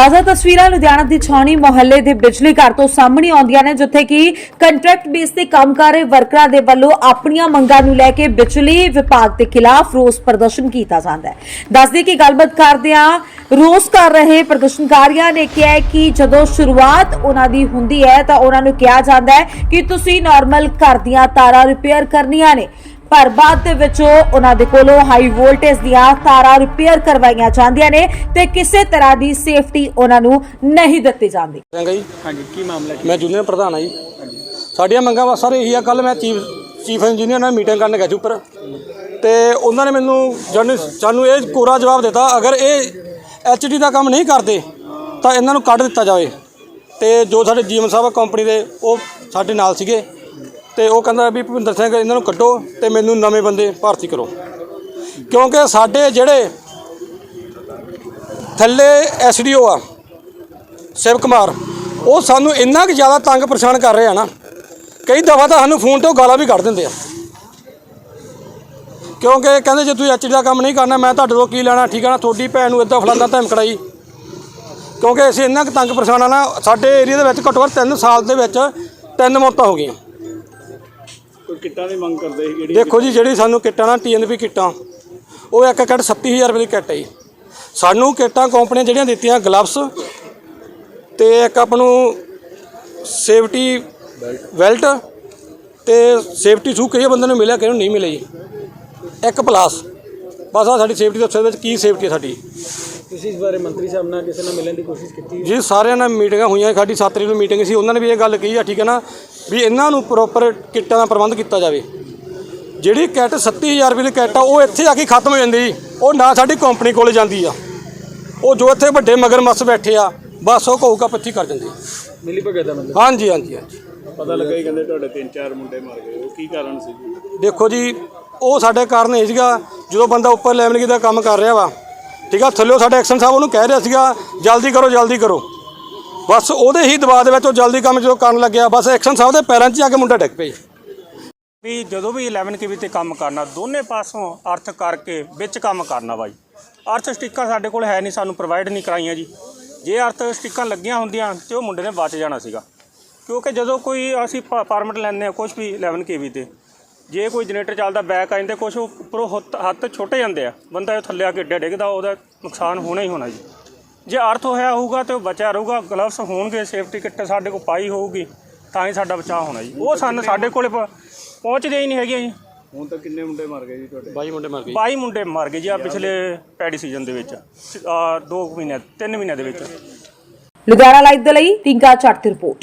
ਤਾਜ਼ਾ ਤਸਵੀਰਾਂ ਲੁਧਿਆਣਾ ਦੀ ਛਾਉਣੀ ਮੁਹੱਲੇ ਦੇ ਬਿਜਲੀ ਘਰ ਤੋਂ ਸਾਹਮਣੇ ਆਉਂਦੀਆਂ ਨੇ, ਜਿੱਥੇ ਕਿ ਕੰਟਰੈਕਟ ਬੇਸ ਤੇ ਕੰਮ ਕਰ ਰਹੇ ਵਰਕਰਾਂ ਦੇ ਵੱਲੋਂ ਆਪਣੀਆਂ ਮੰਗਾਂ ਨੂੰ ਲੈ ਕੇ ਬਿਜਲੀ ਵਿਭਾਗ ਦੇ ਖਿਲਾਫ ਰੋਸ ਪ੍ਰਦਰਸ਼ਨ ਕੀਤਾ ਜਾਂਦਾ ਹੈ। ਦੱਸਦੀ ਕਿ ਗੱਲਬਾਤ ਕਰਦਿਆਂ ਰੋਸ ਕਰ ਰਹੇ ਪ੍ਰਦਰਸ਼ਨਕਾਰੀਆਂ ਨੇ ਕਿਹਾ ਕਿ ਜਦੋਂ ਸ਼ੁਰੂਆਤ ਉਹਨਾਂ ਦੀ ਹੁੰਦੀ ਹੈ ਤਾਂ ਉਹਨਾਂ ਨੂੰ ਕਿਹਾ ਜਾਂਦਾ ਹੈ ਕਿ ਤੁਸੀਂ ਨਾਰਮਲ ਘਰ ਦੀਆਂ ਤਾਰਾਂ ਰਿਪੇਅਰ ਕਰਨੀਆਂ ਨੇ। ਪਰ ਬਾਅਦ ਦੇ ਵਿੱਚ ਉਹ ਉਹਨਾਂ ਦੇ ਕੋਲੋਂ ਹਾਈ ਵੋਲਟੇਜ ਦੀਆਂ ਤਾਰਾਂ ਰਿਪੇਅਰ ਕਰਵਾਈਆਂ ਜਾਂਦੀਆਂ ਨੇ ਤੇ ਕਿਸੇ ਤਰ੍ਹਾਂ ਦੀ ਸੇਫਟੀ ਉਹਨਾਂ ਨੂੰ ਨਹੀਂ ਦਿੱਤੀ ਜਾਂਦੀ। ਸਿੰਘ ਜੀ। ਹਾਂਜੀ ਕੀ ਮਾਮਲਾ ਮੈਂ ਜੂਨੀਅਰ ਪ੍ਰਧਾਨ ਆ ਜੀ। ਸਾਡੀਆਂ ਮੰਗਾਂ ਬਸ ਸਰ ਇਹੀ ਆ ਕੱਲ ਮੈਂ ਚੀਫ ਚੀਫ ਇੰਜੀਨੀਅਰ ਨਾਲ ਮੀਟਿੰਗ ਕਰਨ ਗਿਆ ਸੀ ਉੱਪਰ। ਤੇ ਉਹਨਾਂ ਨੇ ਮੈਨੂੰ ਜਾਣੀ ਸਾਨੂੰ ਇਹ ਕੋਰਾ ਜਵਾਬ ਦਿੱਤਾ ਅਗਰ ਇਹ ਐਚਡੀ ਦਾ ਕੰਮ ਨਹੀਂ ਕਰਦੇ ਤਾਂ ਇਹਨਾਂ ਨੂੰ ਕੱਢ ਦਿੱਤਾ ਜਾਵੇ। ਤੇ ਜੋ ਸਾਡੇ ਜੀਐਮ ਸਾਹਿਬ ਕੰਪਨੀ ਦੇ ਉਹ ਸਾਡੇ ਨਾਲ ਸੀਗੇ। ਤੇ ਉਹ ਕਹਿੰਦਾ ਵੀ ਭੁਪਿੰਦਰ ਸਿੰਘ, ਇਹਨਾਂ ਨੂੰ ਕੱਢੋ ਤੇ ਮੈਨੂੰ ਨਵੇਂ ਬੰਦੇ ਭਰਤੀ ਕਰੋ। ਕਿਉਂਕਿ ਸਾਡੇ ਜਿਹੜੇ ਥੱਲੇ ਐਸਡੀਓ ਆ, ਸ਼ਿਵ ਕੁਮਾਰ, ਉਹ ਸਾਨੂੰ ਇੰਨਾ ਕਿ ਜ਼ਿਆਦਾ ਤੰਗ ਪਰੇਸ਼ਾਨ ਕਰ ਰਹੇ ਆ ਨਾ, ਕਈ ਦਫਾ ਤਾਂ ਸਾਨੂੰ ਫੋਨ ਤੋਂ ਗਾਲਾਂ ਵੀ ਕੱਢ ਦਿੰਦੇ ਆ। ਕਿਉਂਕਿ ਕਹਿੰਦੇ ਜੇ ਤੁਸੀਂ ਐਚਡੀ ਦਾ ਕੰਮ ਨਹੀਂ ਕਰਨਾ, ਮੈਂ ਤੁਹਾਡੇ ਤੋਂ ਕੀ ਲੈਣਾ, ਠੀਕ ਆ ਨਾ, ਤੁਹਾਡੀ ਭੈਣ ਨੂੰ ਇਦਾਂ ਫਲਾਣਾ ਧਮਕੜਾਈ ਕਿਉਂਕਿ ਅਸੀਂ ਇੰਨਾ ਕਿ ਤੰਗ ਪਰੇਸ਼ਾਨ ਆ ਨਾ, ਸਾਡੇ ਏਰੀਆ ਦੇ ਵਿੱਚ ਘੱਟੋ ਘੱਟ 3 ਸਾਲ ਦੇ ਵਿੱਚ ਤਿੰਨ ਮੌਤਾਂ ਹੋ ਗਈਆਂ। ਕਿੱਟਾਂ ਦੀ ਮੰਗ ਕਰਦੇ ਸੀ ਕਿਹੜੀ ਦੇਖੋ ਜੀ ਜਿਹੜੀ ਸਾਨੂੰ ਕਿੱਟਾਂ ਨਾ ਟੀਐਨਪੀ ਕਿੱਟਾਂ ਉਹ ਇੱਕ ਕਿੱਟ 37000 ਰੁਪਏ ਦੀ ਕਿੱਟ ਹੈ ਜੀ। ਸਾਨੂੰ ਕਿੱਟਾਂ ਕੰਪਨੀਆਂ ਜਿਹੜੀਆਂ ਦਿੱਤੀਆਂ ਗਲਵਸ ਤੇ ਇੱਕ ਆਪ ਨੂੰ ਸੇਫਟੀ ਬੈਲਟ ਤੇ ਸੇਫਟੀ ਸ਼ੂ ਕਈ ਬੰਦੇ ਨੂੰ ਮਿਲਿਆ ਕਿਹਨੂੰ ਨਹੀਂ ਮਿਲਿਆ ਜੀ। ਇੱਕ ਪਲਾਸ ਬਸ ਆ ਸਾਡੀ ਸੇਫਟੀ ਇਹਦੇ ਵਿੱਚ ਕੀ ਸੇਫਟੀ ਹੈ ਸਾਡੀ। ਤੁਸੀਂ ਇਸ ਬਾਰੇ ਮੰਤਰੀ ਸਾਹਿਬ ਨਾਲ ਕਿਸੇ ਨਾਲ ਮਿਲਣ ਦੀ ਕੋਸ਼ਿਸ਼ ਕੀਤੀ ਜੀ ਸਾਰਿਆਂ ਨਾਲ ਮੀਟਿੰਗਾਂ ਹੋਈਆਂ ਸਾਡੀ 7 ਤਰੀਕ ਨੂੰ ਮੀਟਿੰਗ ਸੀ ਉਹਨਾਂ ਨੇ ਵੀ ਇਹ ਗੱਲ ਕਹੀ ਆ ਠੀਕ ਹੈ ਨਾ। ਵੀ ਇਹਨਾਂ ਨੂੰ ਪ੍ਰੋਪਰ ਕਿੱਟਾਂ ਦਾ ਪ੍ਰਬੰਧ ਕੀਤਾ ਜਾਵੇ। ਜਿਹੜੀ ਕਿੱਟ 37000 ਰੁਪਏ ਦੀ ਕਿੱਟ ਆ ਉਹ ਇੱਥੇ ਆ ਕੇ ਖਤਮ ਹੋ ਜਾਂਦੀ ਜੀ। ਉਹ ਨਾ ਸਾਡੀ ਕੰਪਨੀ ਕੋਲੇ ਜਾਂਦੀ ਆ। ਉਹ ਜੋ ਇੱਥੇ ਵੱਡੇ ਮਗਰਮੱਛ ਬੈਠੇ ਆ ਬਸ ਉਹ ਕਹੂਗਾ ਪੱਚੀ ਕਰ ਜਾਂਦੇ ਮਿਲੀ ਭਗਤ ਦਾ ਮਤਲਬ ਹਾਂਜੀ ਹਾਂਜੀ ਹਾਂਜੀ। ਪਤਾ ਲੱਗਾ ਹੀ ਕਹਿੰਦੇ ਤੁਹਾਡੇ ਤਿੰਨ ਚਾਰ ਮੁੰਡੇ ਮਰ ਗਏ ਉਹ ਕੀ ਕਾਰਨ ਸੀ ਜੀ? ਦੇਖੋ ਜੀ ਉਹ ਸਾਡੇ ਕਾਰਨ ਇਹ ਸੀਗਾ ਜਦੋਂ ਬੰਦਾ ਉੱਪਰ ਲੈਵਲ ਦਾ ਕੰਮ ਕਰ ਰਿਹਾ ਵਾ ਠੀਕ ਆ ਥੱਲੇ ਸਾਡੇ ਐਕਸ਼ਨ ਸਾਹਿਬ ਉਹਨੂੰ ਕਹਿ ਰਿਹਾ ਸੀਗਾ ਜਲਦੀ ਕਰੋ ਜਲਦੀ ਕਰੋ। ਬਸ ਉਹਦੇ ਹੀ ਦਬਾਅ ਦੇ ਵਿੱਚ ਉਹ ਜਲਦੀ ਕੰਮ ਜਦੋਂ ਕਰਨ ਲੱਗਿਆ। ਬਸ ਐਕਸ਼ਨ ਸਾਹਿਬ ਦੇ ਪੈਰਾਂ 'ਚ ਜਾ ਕੇ ਮੁੰਡਾ ਡਿੱਗ ਪਿਆ ਜੀ। ਵੀ ਜਦੋਂ ਵੀ 11 ਕੇਵੀ ਤੇ ਕੰਮ ਕਰਨਾ, ਦੋਨੇ ਪਾਸੋਂ ਅਰਥ ਕਰਕੇ ਵਿੱਚ ਕੰਮ ਕਰਨਾ ਬਾਈ। ਅਰਥ ਸਟਿੱਕਾਂ ਸਾਡੇ ਕੋਲ ਹੈ ਨਹੀਂ, ਸਾਨੂੰ ਪ੍ਰੋਵਾਈਡ ਨਹੀਂ ਕਰਾਈਆਂ ਜੀ। ਜੇ ਅਰਥ ਸਟਿੱਕਾਂ ਲੱਗੀਆਂ ਹੁੰਦੀਆਂ ਤੇ ਉਹ ਮੁੰਡੇ ਨੇ ਬਚ ਜਾਣਾ ਸੀਗਾ। ਕਿਉਂਕਿ ਜਦੋਂ ਕੋਈ ਅਸੀਂ ਪਰਮਿਟ ਲੈਂਦੇ ਆ ਕੁਝ ਵੀ 11 ਕੇਵੀ ਤੇ, ਜੇ ਕੋਈ ਜਨਰੇਟਰ ਚੱਲਦਾ ਬੈਕ ਆ ਜਾਂਦੇ ਕੁਝ ਉੱਪਰੋਂ ਹੱਥ ਹੱਥ ਛੋਟੇ ਜਾਂਦੇ ਆ। ਬੰਦਾ ਇਹ ਥੱਲੇ ਆ ਕੇ ਡਿੱਗਦਾ, ਉਹਦਾ ਨੁਕਸਾਨ ਹੋਣਾ ਹੀ ਹੋਣਾ ਜੀ। ਜੇ ਅਰਥ ਹੋਇਆ ਹੋਊਗਾ ਤੇ ਉਹ ਬਚਿਆ ਰਹੂਗਾ ਗਲਵਸ ਹੋਣਗੇ ਸੇਫਟੀ ਕਿੱਟ ਸਾਡੇ ਕੋਲ ਪਾਈ ਹੋਊਗੀ ਤਾਂ ਹੀ ਸਾਡਾ ਬਚਾਅ ਹੋਣਾ ਜੀ। ਉਹ ਸਾਨੂੰ ਸਾਡੇ ਕੋਲੇ ਪ- ਪਹੁੰਚਦੇ ਹੀ ਨਹੀਂ ਹੈਗੇ ਜੀ। ਹੁਣ ਤੱਕ ਕਿੰਨੇ ਮੁੰਡੇ ਮਰ ਗਏ ਜੀ ਤੁਹਾਡੇ? ਬਾਈ ਮੁੰਡੇ ਮਰ ਗਏ 22 ਮੁੰਡੇ ਮਰ ਗਏ ਜੀ ਆ ਪਿਛਲੇ ਪੈਡੀ ਸੀਜ਼ਨ ਦੇ ਵਿੱਚ। ਆ 2 ਮਹੀਨੇ 3 ਮਹੀਨਿਆਂ ਦੇ ਵਿੱਚ। ਲੁਧਿਆਣਾ ਲਾਈਵ ਦੇ ਲਈ ਟਿੰਕਾ ਚੱਟ ਦੀ ਰਿਪੋਰਟ।